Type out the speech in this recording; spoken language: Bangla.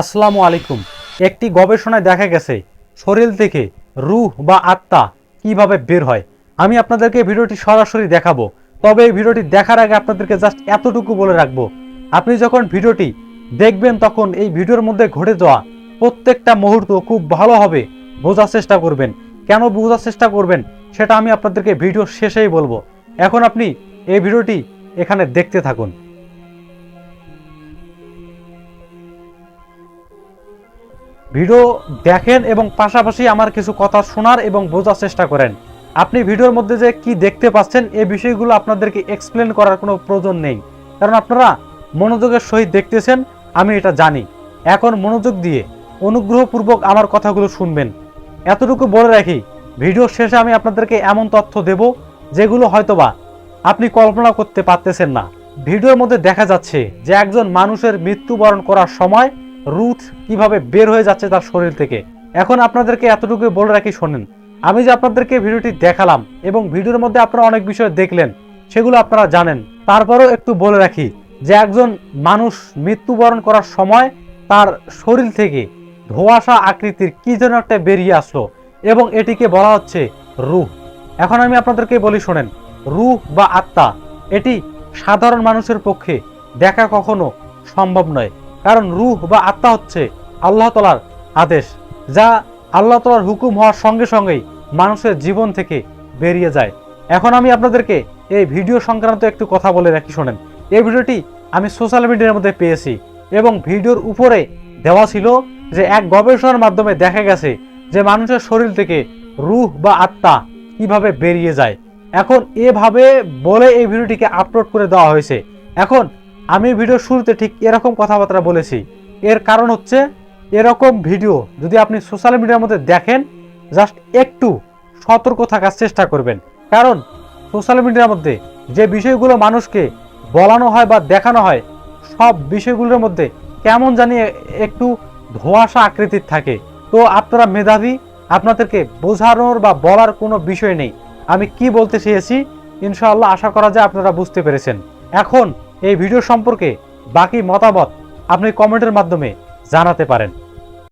আসসালামু আলাইকুম। একটি গবেষণায় দেখা গেছে, শরীর থেকে রুহ বা আত্মা কীভাবে বের হয়। আমি আপনাদেরকে ভিডিওটি সরাসরি দেখাবো, তবে এই ভিডিওটি দেখার আগে আপনাদেরকে জাস্ট এতটুকু বলে রাখব, আপনি যখন ভিডিওটি দেখবেন তখন এই ভিডিওর মধ্যে ঘটে যাওয়া প্রত্যেকটা মুহূর্ত খুব ভালোভাবে বোঝার চেষ্টা করবেন। কেন বোঝার চেষ্টা করবেন সেটা আমি আপনাদেরকে ভিডিও শেষেই বলব। এখন আপনি এই ভিডিওটি এখানে দেখতে থাকুন। ভিডিও দেখেন এবং পাশাপাশি আমার কিছু কথা শোনার এবং বোঝার চেষ্টা করেন। আপনি ভিডিওর মধ্যে যে কি দেখতে পাচ্ছেন এই বিষয়গুলো আপনাদেরকে এক্সপ্লেন করার কোনো প্রয়োজন নেই। কারণ আপনারা মনোযোগের সহিত দেখতেছেন, আমি এটা জানি। এখন মনোযোগ দিয়ে অনুগ্রহপূর্বক আমার কথাগুলো শুনবেন। এতটুকু বলে রাখি, ভিডিও শেষে আমি আপনাদেরকে এমন তথ্য দেব, যেগুলো হয়তোবা আপনি কল্পনা করতে পারতেছেন না। ভিডিওর মধ্যে দেখা যাচ্ছে যে একজন মানুষের মৃত্যুবরণ করার সময় রুথ কীভাবে বের হয়ে যাচ্ছে তার শরীর থেকে। এখন আপনাদেরকে এতটুকু বলে রাখি, শোনেন। আমি যে আপনাদেরকে ভিডিওটি দেখালাম এবং ভিডিওর মধ্যে আপনারা অনেক বিষয় দেখলেন, সেগুলো আপনারা জানেন। তারপরেও একটু বলে রাখি যে একজন মানুষ মৃত্যুবরণ করার সময় তার শরীর থেকে ধোঁয়াশা আকৃতির কি যেন একটা বেরিয়ে আসলো এবং এটিকে বলা হচ্ছে রুহ। এখন আমি আপনাদেরকে বলি, শোনেন, রুহ বা আত্মা, এটি সাধারণ মানুষের পক্ষে দেখা কখনো সম্ভব নয়। কারণ রুহ বা আত্মা হচ্ছে আল্লাহ তালার আদেশ, যা আল্লাহ তালার হুকুম হওয়ার সঙ্গে সঙ্গেই মানুষের জীবন থেকে বেরিয়ে যায়। এখন আমি আপনাদেরকে এই ভিডিও সংক্রান্ত একটু কথা বলে রাখি, শোনেন। এই ভিডিওটি আমি সোশ্যাল মিডিয়ার মধ্যে পেয়েছি এবং ভিডিওর উপরে দেওয়া ছিল যে এক গবেষণার মাধ্যমে দেখা গেছে যে মানুষের শরীর থেকে রুহ বা আত্মা কীভাবে বেরিয়ে যায়। এখন এভাবে বলে এই ভিডিওটিকে আপলোড করে দেওয়া হয়েছে। এখন আমি ভিডিও শুরুতে ঠিক এরকম কথাবার্তা বলেছি। এর কারণ হচ্ছে, এরকম ভিডিও যদি আপনি সোশ্যাল মিডিয়ার মধ্যে দেখেন জাস্ট একটু সতর্ক থাকার চেষ্টা করবেন। কারণ সোশ্যাল মিডিয়ার মধ্যে যে বিষয়গুলো মানুষকে বলানো হয় বা দেখানো হয়, সব বিষয়গুলোর মধ্যে কেমন জানি একটু ধোঁয়াশা আকৃতির থাকে। তো আপনারা মেধাবী, আপনাদেরকে বোঝানোর বা বলার কোনো বিষয় নেই। আমি কি বলতে চেয়েছি, ইনশাআল্লাহ আশা করা যায় আপনারা বুঝতে পেরেছেন। এখন এই ভিডিও সম্পর্কে বাকি মতামত আপনি কমেন্টের মাধ্যমে জানাতে পারেন।